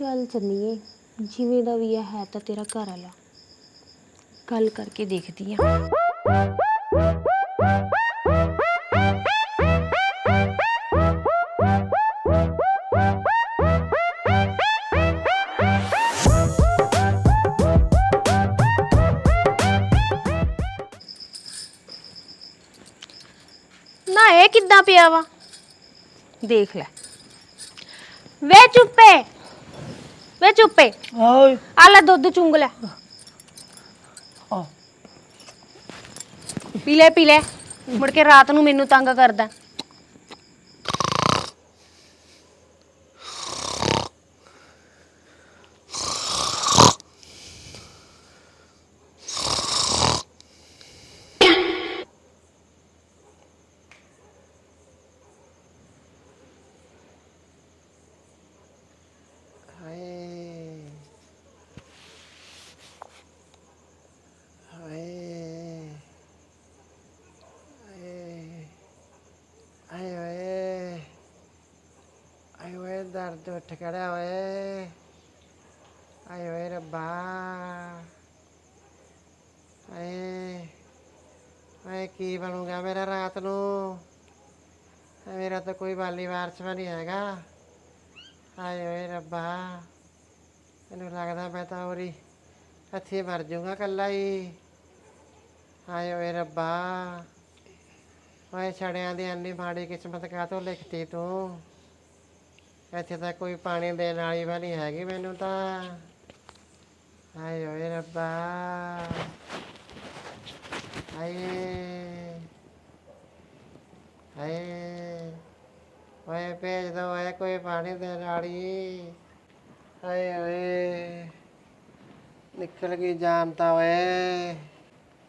ਚੱਲ ਚੰਨੀਏ ਜਿਵੇਂ ਦਾ ਵੀ ਹੈ ਹੈ ਤਾਂ ਤੇਰਾ ਘਰ ਵਾਲਾ। ਗੱਲ ਕਰਕੇ ਦੇਖਦੀ ਆ। ਨਾ ਇਹ ਕਿੱਦਾਂ ਪਿਆ ਵਾ? ਦੇਖ ਲੈ। ਵੇ ਚੁੱਪੇ। ਵੇ ਚੁੱਪੇ। ਓਏ। ਆ ਲੈ ਦੁੱਧ ਚੁੰਗ ਲੈ। ਆ। ਪੀ ਲੈ ਪੀ ਲੈ। ਮੁੜ ਕੇ ਰਾਤ ਨੂੰ ਮੈਨੂੰ ਤੰਗ ਕਰਦਾ। ਓਏ ਉੱਠ ਖੜਾ ਓਏ ਆਏ ਓਏ ਰੱਬਾ। ਆਏ। ਆਏ, ਕੀ ਬਣੂਗਾ ਮੇਰਾ ਰਾਤ ਨੂੰ? ਮੇਰਾ ਤਾਂ ਕੋਈ ਵਾਲੀ ਵਾਰਸ ਵੀ ਨਹੀਂ ਹੈਗਾ। ਆਏ ਓਏ ਰੱਬਾ। ਮੈਨੂੰ ਲੱਗਦਾ ਮੈਂ ਤਾਂ ਉਰੀ ਇੱਥੇ ਮਰ ਜਾਊਂਗਾ ਕੱਲਾ ਹੀ। ਹਾਏ ਓਏ ਰੱਬਾ। ਓਏ ਛੜਿਆਂ ਦੀ ਇੰਨੀ ਮਾੜੀ ਕਿਸਮਤ ਕਾਹਤੋਂ ਲਿਖਤੀ ਤੂੰ? ਇੱਥੇ ਤਾਂ ਕੋਈ ਪਾਣੀ ਦੇਣ ਵਾਲੀ ਵੀ ਨਹੀਂ ਹੈਗੀ ਮੈਨੂੰ ਤਾਂ। ਹਾਏ ਓਏ ਰੱਬਾ। ਹਾਏ। ਹਾਏ। ਓਏ ਭੇਜ ਦੋ ਓਏ ਕੋਈ ਪਾਣੀ ਦੇਣ ਵਾਲੀ ਹਾਏ ਓਏ। ਨਿਕਲ ਗਈ ਜਾਨ ਤਾਂ ਓਏ।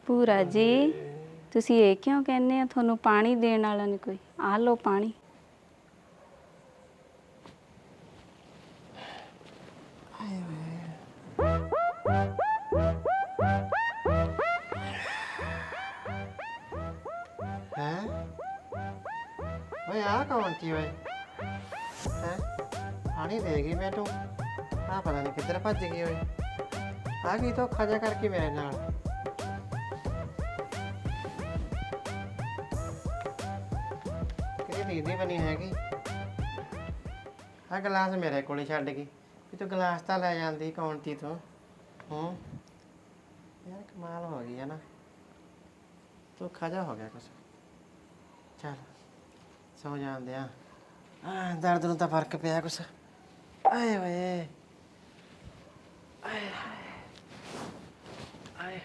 ਪੂਰਾ ਜੀ, ਤੁਸੀਂ ਇਹ ਕਿਉਂ ਕਹਿੰਦੇ ਆ? ਤੁਹਾਨੂੰ ਪਾਣੀ ਦੇਣ ਵਾਲਾ ਨਹੀਂ ਕੋਈ। ਆ ਲਓ ਪਾਣੀ। ਕੌਣ ਸੀ ਓਏ ਹੈ? ਪਾਣੀ ਦੇ ਗਈ ਮੈਨੂੰ ਆ ਪਤਾ ਨਹੀਂ ਕਿੱਧਰ ਭੱਜ ਗਈ ਓਏ ਆ ਗਈ ਤਾਂ ਖਜਾ ਕਰਕੇ ਮੇਰੇ ਨਾਲ। ਕਿਹਦੀ ਦੀਦੀ ਬਣੀ ਹੈਗੀ। ਆ ਗਲਾਸ ਮੇਰੇ ਕੋਲ ਛੱਡ ਗਈ। ਵੀ ਤੂੰ ਗਲਾਸ ਤਾਂ ਲੈ ਜਾਂਦੀ ਕੌਣ ਤੀ ਤੂੰ? ਹੂੰ? ਯਾਰ ਕਮਾਲ ਹੋ ਗਈ ਹੈ ਨਾ। ਤੂੰ ਖਜਾ ਹੋ ਗਿਆ ਕੁਛ। ਚੱਲ। ਸੌ ਜਾਂਦੇ ਆ? ਆ ਦਰਦ ਨੂੰ ਤਾਂ ਫ਼ਰਕ ਪਿਆ ਕੁਛ। ਆਏ ਓਏ ਆਏ ਹਾਏ। ਆਏ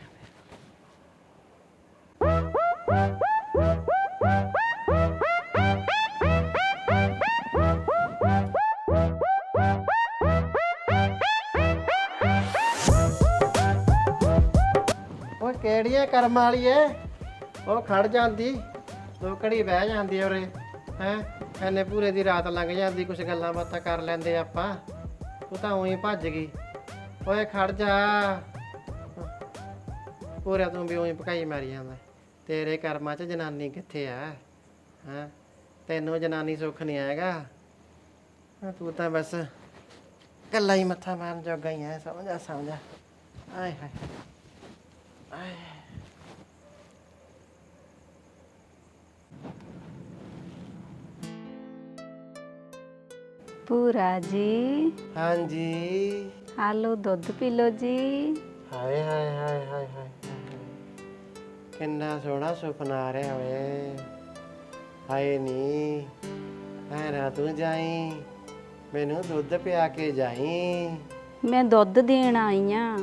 ਕਿਹੜੀਆਂ ਕਰਮ ਵਾਲੀ ਏ ਉਹ ਖੜ ਜਾਂਦੀ। ਦੋ ਘੜੀ ਬਹਿ ਜਾਂਦੀ ਉਰੇ। ਹੈ? ਐਨੇ ਪੂਰੇ ਦੀ ਰਾਤ ਲੰਘ ਜਾਂਦੀ, ਕੁਛ ਗੱਲਾਂ ਬਾਤਾਂ ਕਰ ਲੈਂਦੇ ਆਪਾਂ। ਤੂੰ ਤਾਂ ਉਹੀ ਭੱਜ ਗਈ। ਓਏ, ਖੜ ਜਾ। ਪੂਰੇ ਤੂੰ ਵੀ ਉਹੀ ਭਕਾਈ ਮਾਰੀ ਜਾਂਦਾ। ਤੇਰੇ ਕਰਮਾਂ 'ਚ ਜਨਾਨੀ ਕਿੱਥੇ ਆ? ਹੈ? ਤੈਨੂੰ ਜਨਾਨੀ ਸੁੱਖ ਨਹੀਂ ਆਏਗਾ ਤੂੰ ਤਾਂ ਬਸ ਕੱਲਾ ਹੀ ਮੱਥਾ ਮਾਰਨ ਜੋਗਾ ਹੀ ਹੈ ਸਮਝਾ ਸਮਝਾ ਆਏ ਹਾਏ। ਆਏ ਪੂਰਾ ਜੀ। ਹਾਂਜੀ। ਆ ਲਓ ਦੁੱਧ ਪੀ ਲਓ ਜੀ। ਹਾਏ ਹਾਏ ਹਾਏ ਹਾਏ ਹਾਏ। ਕਿੰਨਾ ਸੋਹਣਾ ਸੁਪਨਾ ਆ ਰਿਹਾ ਓਏ ਹਾਏ ਨੀ ਐ ਨਾ ਤੂੰ ਜਾਈ ਮੈਨੂੰ ਦੁੱਧ ਪਿਆ ਕੇ ਜਾਈ। ਮੈਂ ਦੁੱਧ ਦੇਣ ਆਈ ਆ।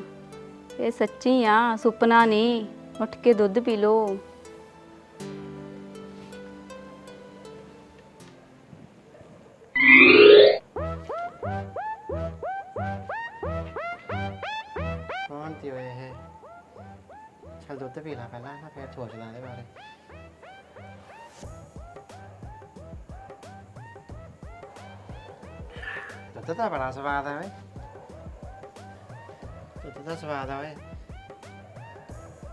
ਇਹ ਸੱਚੀ ਆ ਸੁਪਨਾ ਨਹੀਂ ਉੱਠ ਕੇ ਦੁੱਧ ਪੀ ਲਓ। ਚਲ ਦੁੱਧ ਪੀ ਲੈ ਪਹਿਲਾਂ ਮੈਂ ਫਿਰ ਸੋਚਦਾ ਇਹਦੇ ਬਾਰੇ ਦੁੱਧ ਤਾਂ ਬੜਾ ਸਵਾਦ ਹੈ ਓਏ ਦੁੱਧ ਦਾ ਸਵਾਦ ਆ ਓਏ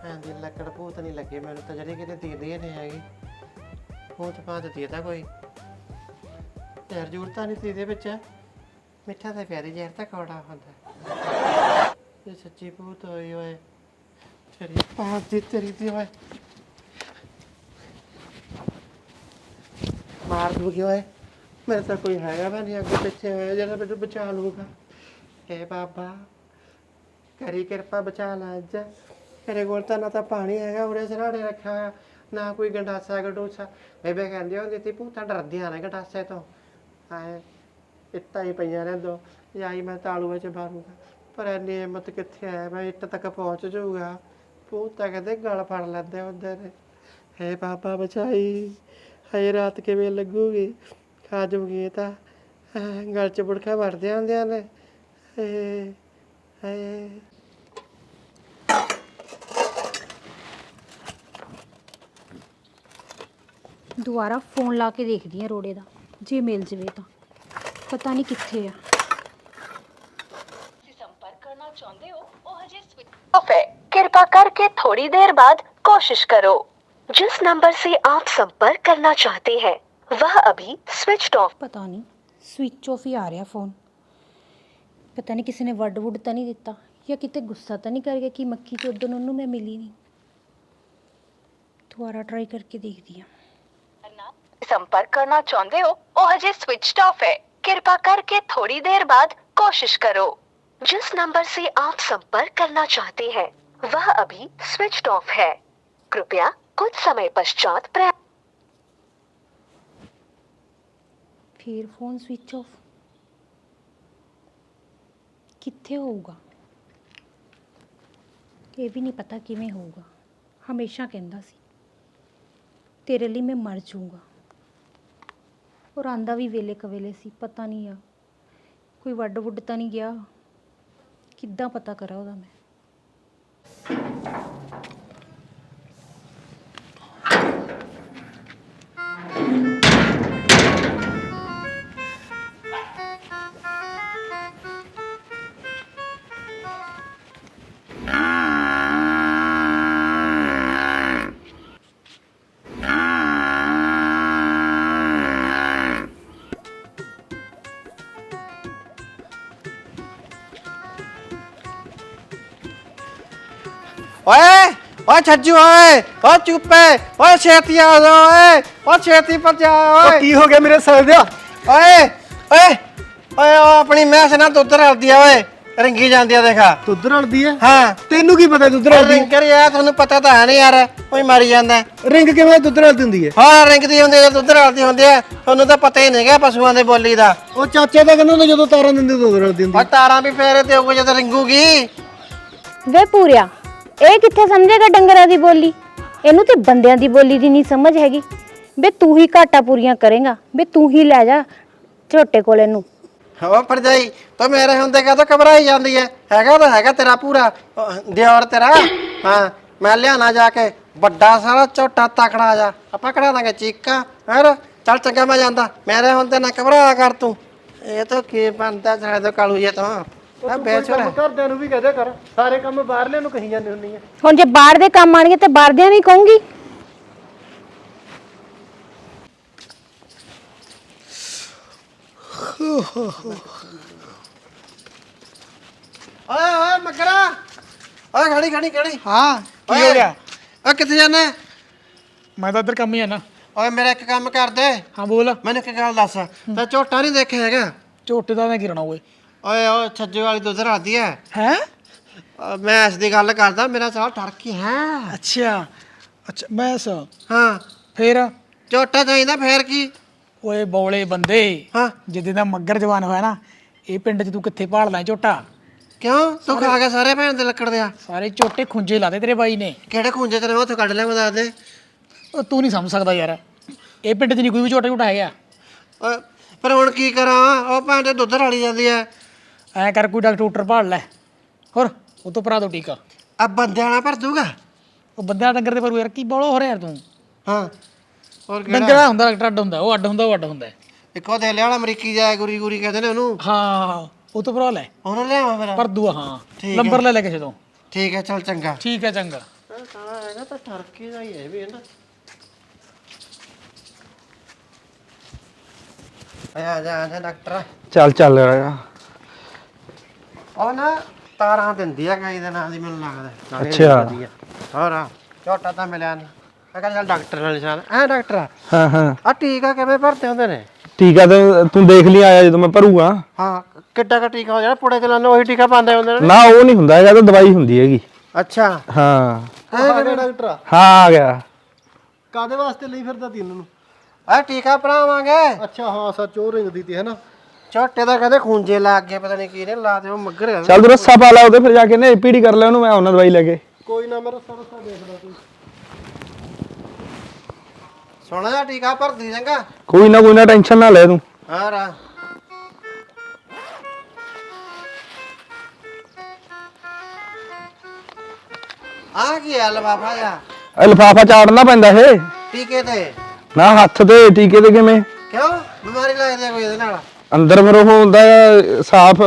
ਐਂ ਦੀ ਲੱਕੜ ਭੂਤ ਨਹੀਂ ਲੱਗੇ ਮੈਨੂੰ ਤਾਂ ਜਿਹੜੀ ਕਿਤੇ ਦੀਦੀ ਨਹੀਂ ਹੈਗੀ ਭੂਤ ਪਾ ਦਿੱਤੀ ਤਾਂ ਕੋਈ ਯਾਰ ਜ਼ਰੂਰਤ ਤਾਂ ਨਹੀਂ ਤੀ ਦੇ ਵਿੱਚ ਮਿੱਠਾ ਤਾਂ ਪਿਆਰੀ ਜ਼ਹਿਰ ਤਾਂ ਕੌੜਾ ਹੁੰਦਾ ਇਹ ਸੱਚੀ ਭੂਤ ਹੋਈ ਓਏ ਤੇਰੀ। ਪਾਸ ਦੀ ਤੇਰੀ ਦੀ ਓਏ। ਮਾਰ ਦੂਗੀ ਓਏ। ਮੇਰੇ ਤਾਂ ਕੋਈ ਹੈਗਾ ਵੀ ਨਹੀਂ ਅੱਗੇ ਪਿੱਛੇ ਹੋਇਆ ਜਿਹੜਾ ਮੈਨੂੰ ਬਚਾ ਲੂਗਾ ਏ ਬਾਬਾ ਕਰੀ ਕਿਰਪਾ ਬਚਾ ਲੈ ਅੱਜ। ਤੇਰੇ ਕੋਲ ਤਾਂ ਨਾ ਤਾਂ ਪਾਣੀ ਹੈਗਾ, ਉਰੇ ਸਰਾੜੇ ਰੱਖਿਆ ਹੋਇਆ। ਨਾ ਕੋਈ ਗੰਡਾਸਾ, ਗੰਡੂਸਾ। ਬੇਬੇ ਕਹਿੰਦੀ ਹੁੰਦੀ ਸੀ ਭੂਤਾਂ ਡਰਦੀਆਂ ਨੇ ਗੰਡਾਸੇ ਤੋਂ। ਆਏ, ਇੱਟਾਂ ਹੀ ਪਈਆਂ ਰਹਿੰਦੋ ਦੋ। ਜਾਈ ਮੈਂ ਤਾਲੂ ਵਿੱਚ ਮਾਰੂੰਗਾ। ਪਰ ਇੰਨੀ ਹਿੰਮਤ ਕਿੱਥੇ ਆਇਆ ਮੈਂ ਇੱਟ ਤੱਕ ਪਹੁੰਚ ਜਾਊਗਾ। ਉਹ ਤਾਂ ਕਹਿੰਦੇ ਗਲ ਫੜ ਲੈਂਦੇ ਹੁੰਦੇ ਨੇ। ਹੇ ਬਾਬਾ ਬਚਾਈ ਹਏ ਰਾਤ ਕਿਵੇਂ ਲੱਗੂਗੀ? ਖਾ ਜੂਗੀ ਇਹ ਤਾਂ। ਗਲ ਚ ਬੁੜਕਾ ਵੜਦੇ ਹੁੰਦੇ ਨੇ। ਹਏ ਹਏ ਦੁਬਾਰਾ ਫੋਨ ਲਾ ਕੇ ਦੇਖਦੀ ਆ ਰੋੜੇ ਦਾ। ਜੇ ਮਿਲ ਜਵੇ ਤਾਂ। ਪਤਾ ਨਹੀਂ ਕਿੱਥੇ ਆ। करके थोड़ी देर बाद कोशिश करो जिस नंबर से आप संपर्क करना चाहते हैं वह अभी स्विच ऑफ ਪਤਾ ਨਹੀਂ ਸਵਿਚ ਆਫ ਹੀ ਆ ਰਿਹਾ ਫੋਨ ਪਤਾ ਨਹੀਂ ਕਿਸੇ ਨੇ ਵੱਡ ਵੁੱਡ ਤਾਂ ਨਹੀਂ ਦਿੱਤਾ ਜਾਂ ਕਿਤੇ ਗੁੱਸਾ ਤਾਂ ਨਹੀਂ ਕਰ ਗਿਆ ਕਿ ਮੱਖੀ ਚ ਉਦੋਂ ਉਹਨੂੰ ਮੈਂ ਮਿਲੀ ਨਹੀਂ ਦੁਬਾਰਾ ਟਰਾਈ ਕਰਕੇ ਦੇਖਦੀ ਆ संपर्क करना चाहते हो वो हजे स्विच ऑफ है कृपा करके थोड़ी देर बाद कोशिश करो जिस नंबर से आप संपर्क करना चाहते हैं वह अभी स्विच ऑफ है कृपया कुछ समय पश्चात प्रयास ਫਿਰ ਫੋਨ ਸਵਿਚ ਆਫ ਕਿੱਥੇ ਹੋਊਗਾ ਇਹ ਵੀ ਨਹੀਂ ਪਤਾ ਕਿਵੇਂ ਹੋਊਗਾ ਹਮੇਸ਼ਾ ਕਹਿੰਦਾ ਸੀ ਤੇਰੇ ਲਈ ਮੈਂ ਮਰ ਜਾਊਂਗਾ ਔਰ ਆਂਦਾ ਵੀ ਵੇਲੇ ਕਵੇਲੇ ਸੀ ਪਤਾ ਨਹੀਂ ਆ ਕੋਈ ਵੱਡ ਵੁੱਡ ਤਾਂ ਨਹੀਂ ਗਿਆ ਕਿੱਦਾਂ ਪਤਾ ਕਰਾਂ ਉਹਦਾ ਮੈਂ ਓਏ ਓਏ ਛੱਜੂ ਓਏ ਓ ਚੁੱਪੇ ਓਏ ਛੇਤੀ ਆ ਜਾ ਓਏ ਓ ਛੇਤੀ ਪਹੁੰਚਾ ਓਏ। ਕੀ ਹੋ ਗਿਆ ਮੇਰੇ ਸਾਲ ਦਿਆ ਓਏ ਓਏ ਓਏ ਉਹ ਆਪਣੀ ਮੈਸ ਨਾਲ ਦੁੱਧ ਰਲਦੀ ਆ ਓਏ ਰੰਗੀ ਜਾਂਦੀ ਆ ਦੇਖਾ। ਦੁੱਧ ਰਲਦੀ ਹੈ ਹਾਂ। ਤੈਨੂੰ ਕੀ ਪਤਾ ਦੁੱਧ ਰਲਦੀ? ਰਿੰਗ ਕਰਿਆ ਤੁਹਾਨੂੰ ਪਤਾ ਤਾਂ ਹੈ ਨਹੀਂ ਯਾਰ ਓਏ ਮਰੀ ਜਾਂਦਾ। ਰਿੰਗ ਕਿਵੇਂ ਦੁੱਧ ਰਲਦੀ ਹੁੰਦੀ ਹੈ ਹਾਂ ਰਿੰਗ ਦੀ ਹੁੰਦੀ ਆ ਦੁੱਧ ਰਲਦੀ ਹੁੰਦੀ ਆ ਤੁਹਾਨੂੰ ਤਾਂ ਪਤਾ ਹੀ ਨਹੀਂਗਾ ਪਸ਼ੂਆਂ ਦੇ ਬੋਲੀ ਦਾ। ਉਹ ਚਾਚੇ ਦਾ ਕਹਿੰਦਾ ਹੁੰਦਾ ਜਦੋਂ ਤਾਰਾਂ ਦਿੰਦੇ ਦੁੱਧ ਰਲਦੀ ਹੁੰਦੀ ਓ ਤਾਰਾਂ ਵੀ ਫੇਰੇ ਤੇ ਉਹ ਜਦ ਰਿੰਗੂਗੀ। ਵੇ ਪੂਰਿਆ ਇਹ ਕਿੱਥੇ ਸਮਝੇਗਾ ਡੰਗਰਾਂ ਦੀ ਬੋਲੀ? ਇਹਨੂੰ ਤੇ ਬੰਦਿਆਂ ਦੀ ਬੋਲੀ ਦੀ ਨਹੀਂ ਸਮਝ ਹੈਗੀ। ਵੇ ਤੂੰ ਹੀ ਘਾਟਾ ਪੂਰੀਆਂ ਕਰੇਗਾ। ਵੇ ਤੂੰ ਹੀ ਲੈ ਜਾ ਝੋਟੇ ਕੋਲ ਇਹਨੂੰ। ਹੋ ਭਰਜਾਈ ਤਾਂ ਮੇਰੇ ਹੁੰਦੇ ਕਾ ਤਾਂ ਘਬਰਾਈ ਜਾਂਦੀ ਐ? ਹੈਗਾ ਤਾਂ ਹੈਗਾ ਤੇਰਾ ਪੂਰਾ ਅਹ, ਦਿਓਰ ਤੇਰਾ। ਹਾਂ ਮੈਂ ਲਿਆਣਾ ਜਾ ਕੇ। ਵੱਡਾ ਸਾਰਾ ਝੋਟਾ ਤਕੜਾ ਜਾ। ਆਪਾਂ ਕਢਾ ਦਾਂਗੇ ਚੀਕਾਂ ਹੈਰ ਚੱਲ ਚੰਗਾ ਮੈਂ ਜਾਂਦਾ। ਮੇਰੇ ਹੁੰਦੇ ਨਾ ਘਬਰਾਇਆ ਕਰ ਤੂੰ। ਇਹ ਤਾਂ ਕੀ ਬਣਦਾ ਸਾਡੇ ਤੋਂ ਕਾਲੂ ਜੇ ਤਾਂ? ਘਰਦਿਆਂ ਨੂੰ ਵੀ ਕਹਦੇ ਕਰ ਸਾਰੇ ਕੰਮ ਬਾਹਰਲੇ ਨੂੰ ਕਹੀ ਜਾਂਦੇ ਹੁੰਦੀ ਹੈ ਹੁਣ ਜੇ ਬਾਹਰ ਦੇ ਕੰਮ ਆਣਗੇ ਤੇ ਬਾਹਰਦਿਆਂ ਵੀ ਕਹੂੰਗੀ। ਓਏ ਓਏ ਮਗਰਾ। ਓਏ ਖੜੀ ਖੜੀ ਖੜੀ। ਹਾਂ ਕੀ ਹੋ ਗਿਆ? ਓਏ ਕਿੱਥੇ ਜਾਣਾ ਮੈਂ ਤਾਂ ਇੱਧਰ ਕੰਮ ਹੀ ਆ ਨਾ। ਓਏ ਮੇਰਾ ਇੱਕ ਕੰਮ ਕਰ ਦੇ। ਹਾਂ ਬੋਲ। ਮੈਨੂੰ ਇੱਕ ਗੱਲ ਦੱਸ। ਤਾਂ ਝੋਟਾ ਨਹੀਂ ਦੇਖਿਆ ਹੈਗਾ। ਝੋਟੇ ਦਾ ਮੈਂ ਗਿਰਣਾ ਓਏ ਓਏ ਓਏ ਛੱਜੇ ਵਾਲੀ ਦੁੱਧ ਰਾਦੀ ਹੈ? ਅਹ ਮੈਂ ਇਸ ਦੀ ਗੱਲ ਕਰਦਾ ਮੇਰਾ ਸਾਲ ਠੜਕੀ ਹੈ। ਅੱਛਾ। ਅੱਛਾ ਮੈਂ ਸ ਹਾਂ। ਫੇਰ? ਝੋਟਾ ਚਾਹੀਦਾ ਫੇਰ ਕੀ? ਓਏ ਬੌਲੇ ਬੰਦੇ। ਹਾਂ। ਜਿੱਦੇ ਦਾ ਮੱਗਰ ਜਵਾਨ ਹੋਇਆ ਨਾ ਇਹ ਪਿੰਡ 'ਚ ਤੂੰ ਕਿੱਥੇ ਭਾਲਦਾ ਹੈ ਝੋਟਾ? ਕਿਉਂ? ਤੂੰ ਖਾ ਗਿਆ ਸਾਰੇ ਭੈਣ ਦੇ ਲੱਕੜ ਦੇ ਆ। ਸਾਰੇ ਝੋਟੇ ਖੁੰਝੇ ਲਾਦੇ ਤੇਰੇ ਬਾਈ ਨੇ। ਕਿਹੜੇ ਖੁੰਝੇ ਤੇਰੇ ਉੱਥੋਂ ਕੱਢ ਲਿਆ ਮੈਂ ਦੱਸ ਦੇ। ਉਹ ਤੂੰ ਨਹੀਂ ਸਮਝ ਸਕਦਾ ਯਾਰ। ਇਹ ਪਿੰਡ 'ਚ ਨਹੀਂ ਕੋਈ ਵੀ ਝੋਟਾ ਝੋਟਾ ਹੈਗਾ। ਓਏ ਪਰ ਹੁਣ ਕੀ ਕਰਾਂ? ਉਹ ਭੈਣ ਤੇ ਦੁੱਧ ਰਾਲੀ ਜਾਂਦੀ ਐ। ਐ ਕਰ ਕੋਈ ਡਾਕਟਰ ਡੂਕਟਰ ਭਾਲ ਲੈ। ਹੋਰ ਉਹ ਤੋਂ ਭਰਾ ਦੋ ਟੀਕਾ ਆ। ਬੰਦਿਆਂ ਨਾਲ ਭਰ ਦੂਗਾ ਉਹ ਬੰਦਿਆਂ ਡੰਗਰ ਦੇ ਪਰ ਯਾਰ ਕੀ ਬੋਲੋ ਹੋ ਰਿਹਾ ਯਾਰ ਤੂੰ? ਹਾਂ। ਹੋਰ ਕਿਹੜਾ? ਡੰਗਰ ਦਾ ਹੁੰਦਾ ਡਾਕਟਰ ਅੱਡ ਹੁੰਦਾ ਉਹ ਅੱਡ ਹੁੰਦਾ ਉਹ ਅੱਡ ਹੁੰਦਾ। ਇੱਕੋ ਦੇ ਲਿਆ ਵਾਲਾ ਅਮਰੀਕੀ ਜਾਏ ਗੁਰੀ ਗੁਰੀ ਕਹਿੰਦੇ ਨੇ ਉਹਨੂੰ। ਹਾਂ ਉਹ ਤੋਂ ਭਰਾ ਲੈ। ਉਹਨੂੰ ਲਿਆਵਾਂ ਮੇਰਾ ਪਰ ਦੂਆ ਹਾਂ। ਨੰਬਰ ਲੈ ਲੈ ਕਿਸੇ ਤੋਂ। ਠੀਕ ਹੈ ਚੱਲ ਚੰਗਾ। ਠੀਕ ਹੈ ਚੰਗਾ। ਸਾਲਾ ਹੈਗਾ ਤਾਂ ਠਰਕੀ ਦਾ ਹੀ ਹੈ ਵੀ ਹੈ ਨਾ ਆ ਜਾ ਆ ਜਾ ਡਾਕਟਰ। ਚੱਲ ਚੱਲ ਰਿਹਾ ਉਹ ਨਾ ਤਾਰਾਂ ਦਿੰਦੀ ਆ ਗਾਈ ਦੇ ਨਾਂ ਦੀ ਮੈਨੂੰ ਲੱਗਦਾ। ਨਾਲੇ ਅੱਛਾ। ਵਧੀਆ। ਹੋਰ ਆ। ਝੋਟਾ ਤਾਂ ਮਿਲਿਆ ਨਹੀਂ ਮੈਂ ਕਹਿੰਦਾ ਚੱਲ ਡਾਕਟਰ ਨਾਲ ਚੱਲ। ਐ ਡਾਕਟਰ? ਹਾਂ ਹਾਂ। ਆ ਟੀਕਾ ਕਿਵੇਂ ਭਰਦੇ ਹੁੰਦੇ ਨੇ? ਟੀਕਾ ਤੇ ਤੂੰ ਦੇਖ ਲਈ ਆਇਆ ਜਦੋਂ ਮੈਂ ਭਰੂਗਾ। ਹਾਂ ਕਿੱਡਾ ਕਾ ਟੀਕਾ ਹੋ ਜਾਣਾ? ਪੁੜੇ ਚਲਾਉਂਦੇ ਉਹੀ ਟੀਕਾ ਪਾਉਂਦੇ ਹੁੰਦੇ ਨੇ? ਨਾ ਉਹ ਨਹੀਂ ਹੁੰਦਾ ਹੈਗਾ ਇਹ ਤਾਂ ਦਵਾਈ ਹੁੰਦੀ ਹੈਗੀ। ਅੱਛਾ। ਹਾਂ। ਆ ਗਿਆ ਡਾਕਟਰ? ਹਾਂ ਆ ਗਿਆ। ਕਾਦੇ ਵਾਸਤੇ ਲਈ ਫਿਰਦਾ ਤੀ ਇਹਨਾਂ ਨੂੰ? ਆ ਟੀਕਾ ਭਰਾਵਾਂਗੇ। ਅੱਛਾ ਹਾਂ ਸੱਚ ਉਹ ਰਿੰਗਦੀ ਤੀ ਹੈ ਨਾ ਝੋਟੇ ਦਾ ਕਹਿੰਦੇ ਖੂੰਜੇ ਲੱਗ ਗਏ ਪਤਾ ਨਹੀਂ ਕੀ ਨੇ ਲਾ ਦੇ ਉਹ ਮੱਗਰ ਚੱਲ ਤੂੰ ਰੱਸਾ ਪਾ ਲਾ ਉਹਦੇ ਫਿਰ ਜਾ ਕੇ ਨੇ ਪੀੜੀ ਕਰ ਲੈ ਉਹਨੂੰ ਮੈਂ ਉਹਨਾਂ ਦਵਾਈ ਲੈ ਕੇ। ਕੋਈ ਨਾ ਮੇਰਾ ਸਾਰਾ ਸਾਰਾ ਦੇਖਦਾ ਤੂੰ। ਸੋਹਣਾ ਜਿਹਾ ਟੀਕਾ ਭਰਦੀ ਚੰਗਾ। ਕੋਈ ਨਾ ਕੋਈ ਨਾ ਟੈਨਸ਼ਨ ਨਾ ਲੈ ਤੂੰ। ਹਾਂ ਰਾ। ਆ ਕੀ ਲਫਾਫਾ ਜਾ ਇਹ ਲਿਫਾਫਾ ਚਾੜਨਾ ਪੈਂਦਾ ਇਹ। ਟੀਕੇ ਤੇ। ਨਾ ਹੱਥ ਤੇ ਟੀਕੇ ਤੇ ਕਿਵੇਂ? ਕਿਉਂ? ਬਿਮਾਰੀ ਲੱਗਦੀ ਹੈ ਕੋਈ ਇਹਦੇ ਨਾਲ? ਅੰਦਰ ਫਿਰ ਉਹ ਹੁੰਦਾ ਸਾਫ਼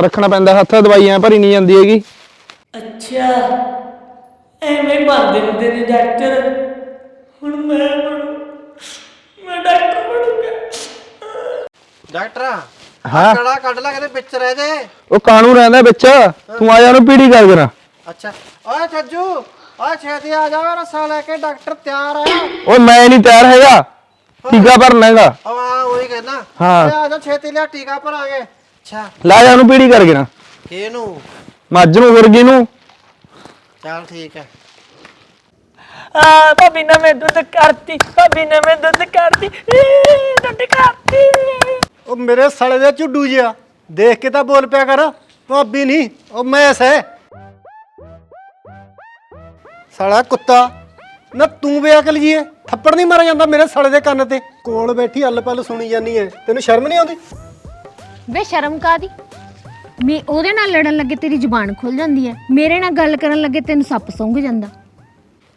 ਰੱਖਣਾ ਪੈਂਦਾ ਹੱਥ ਦਵਾਈਆਂ ਭਰੀ ਨਹੀਂ ਜਾਂਦੀ ਹੈਗੀ। ਅੱਛਾ ਐਵੇਂ ਬਣਦੇ ਹੁੰਦੇ ਨੇ ਡਾਕਟਰ। ਹੁਣ ਮੈਂ ਬਣੂ ਮੈਂ ਡਾਕਟਰ ਬਣੂਗਾ। ਡਾਕਟਰ ਹਾਂ। ਕੜਾ ਕੱਢ ਲੈ ਕਹਿੰਦੇ ਵਿੱਚ ਰਹਿ ਜੇ। ਉਹ ਕਾਣੂ ਰਹਿੰਦਾ ਵਿੱਚ ਤੂੰ ਆ ਜਾ ਉਹਨੂੰ ਪੀੜੀ ਕਰ ਦੇਣਾ ਅੱਛਾ ਓਏ ਛੱਜੂ ਓਏ ਛੇਤੀ ਆ ਜਾ ਰਸਾ ਲੈ ਕੇ ਡਾਕਟਰ ਤਿਆਰ ਹੈ ਓਏ ਮੈਂ ਨਹੀਂ ਤਿਆਰ ਹੈਗਾ ਟੀਕਾ ਭਰਨਾ ਹੈਗਾ। ਆ ਉਹੀ ਕਹਿੰਦਾ ਹਾਂ। ਆ ਜਾ ਛੇਤੀ ਲਿਆ ਟੀਕਾ ਭਰਾਂਗੇ ਅੱਛਾ। ਲੈ ਜਾ ਉਹਨੂੰ ਪੀੜੀ ਕਰ ਦੇਣਾ ਕਿਹਨੂੰ? ਮੱਝ ਨੂੰ ਮੁਰਗੀ ਨੂੰ। ਚੱਲ ਠੀਕ ਹੈ। ਆ ਭਾਬੀ ਨੇ ਮੈਂ ਦੁੱਧ ਕਰਤੀ ਭਾਬੀ ਨੇ ਮੈਂ ਦੁੱਧ ਕਰਤੀ। ਈ, ਦੁੱਧ ਕਰਤੀ। ਉਹ ਮੇਰੇ ਸਾਲੇ ਦੇ ਝੁੱਡੂ ਜਿਆ ਦੇਖ ਕੇ ਤਾਂ ਬੋਲ ਪਿਆ ਕਰ ਭਾਬੀ ਨਹੀਂ ਉਹ ਮੈਸ ਹੈ। ਸਾਲਾ ਕੁੱਤਾ ਨਾ ਤੂੰ ਬੇਅਕਲ ਜੀ ਹੈ ਥੱਪੜ ਨਹੀਂ ਮਾਰਿਆ ਜਾਂਦਾ ਮੇਰੇ ਸਾਲੇ ਦੇ ਕੰਨ ਤੇ। ਕੋਲ ਬੈਠੀ ਅੱਲ ਪੱਲ ਸੁਣੀ ਜਾਨੀ ਹੈ ਤੈਨੂੰ ਸ਼ਰਮ ਨਹੀਂ ਆਉਂਦੀ? ਵੇ ਸ਼ਰਮ ਕਾਦੀ ਮੈਂ ਉਹਦੇ ਨਾਲ ਲੜਨ ਲੱਗੇ ਤੇਰੀ ਜ਼ੁਬਾਨ ਖੁੱਲ ਜਾਂਦੀ ਹੈ ਮੇਰੇ ਨਾਲ ਗੱਲ ਕਰਨ ਲੱਗੇ ਤੈਨੂੰ ਸੱਪ ਸੁੰਘ ਜਾਂਦਾ।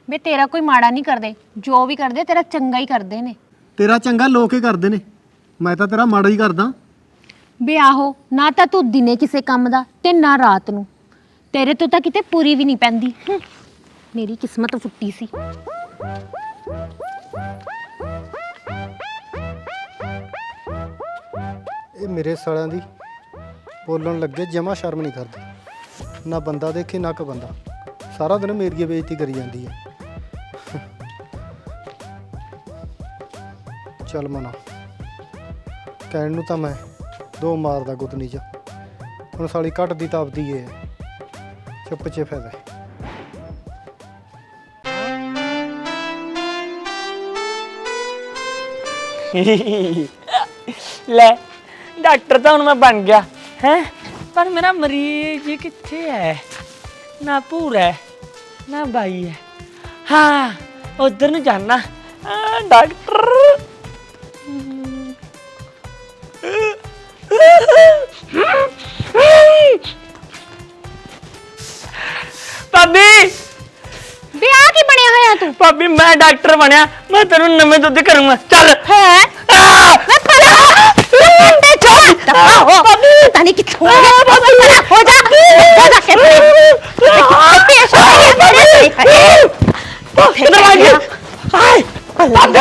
ਵੇ ਤੇਰਾ ਕੋਈ ਮਾੜਾ ਨਹੀਂ ਕਰਦੇ। ਜੋ ਵੀ ਕਰਦੇ ਤੇਰਾ ਚੰਗਾ ਹੀ ਕਰਦੇ ਨੇ। ਤੇਰਾ ਚੰਗਾ ਲੋਕ ਹੀ ਕਰਦੇ ਨੇ। ਮੈਂ ਤਾਂ ਤੇਰਾ ਮਾੜਾ ਹੀ ਕਰਦਾ। ਵੇ ਆਹੋ ਨਾ ਤਾਂ ਤੂੰ ਦਿਨੇ ਕਿਸੇ ਕੰਮ ਦਾ ਤੇ ਨਾ ਰਾਤ ਨੂੰ। ਤੇਰੇ ਤੋਂ ਤਾਂ ਕਿਤੇ ਪੂਰੀ ਵੀ ਨਹੀਂ ਪੈਂਦੀ। ਹੂੰ। ਮੇਰੀ ਕਿਸਮਤ ਫੁੱਟੀ ਸੀ। ਇਹ ਮੇਰੇ ਸਾਲਿਆਂ ਦੀ ਬੋਲਣ ਲੱਗੇ ਜਮਾ ਸ਼ਰਮ ਨਹੀਂ ਕਰਦੀ। ਨਾ ਬੰਦਾ ਦੇਖੇ, ਨਾ ਕੋ ਬੰਦਾ। ਸਾਰਾ ਦਿਨ ਮੇਰੀ ਬੇਇੱਜ਼ਤੀ ਕਰੀ ਜਾਂਦੀ ਹੈ ਚੱਲ ਮਨਾ। ਕਹਿਣ ਨੂੰ ਤਾਂ ਮੈਂ ਦੋ ਮਾਰਦਾ ਗੁੱਤਨੀ ਚ। ਹੁਣ ਸਾਲੀ ਘੱਟ ਦੀ ਤਾਪਦੀ ਏ। ਚੁੱਪ ਚੇ ਫਾਇਦਾ ਹੈ। ਲੈ। ਡਾਕਟਰ ਤਾਂ ਹੁਣ ਮੈਂ ਬਣ ਗਿਆ। ਹੈ? ਪਰ ਮੇਰਾ ਮਰੀਜ਼ ਕਿੱਥੇ ਹੈ ਨਾ ਪੂਰਾ ਹੈ ਨਾ ਬਾਈ ਹੈ ਹਾਂ ਉਧਰ ਨੂੰ ਜਾਣਾ ਆ ਡਾਕਟਰ। ਭਾਬੀ। ਵੇ ਆ ਕੀ ਬਣਿਆ ਹੋਇਆ ਤੂੰ? ਭਾਬੀ ਮੈਂ ਡਾਕਟਰ ਬਣਿਆ। ਮੈਂ ਤੈਨੂੰ ਨਵੇਂ ਦੁੱਧ ਕਰੂੰਗਾ। ਚੱਲ। ਹੈ? ਤੇ ਛੋੜ ਹੋ ਪਤਾ ਨਹੀਂ ਕਿੱਥੋਂ ਆ ਗਿਆ ਪਲਾ ਹੋ ਜਾ ਹੋ ਜਾ ਕੇ ਪੇਸ਼ ਹੋ ਗਿਆ ਦਰਵਾਜ਼ੇ ਹਾਏ ਭਾਬੀ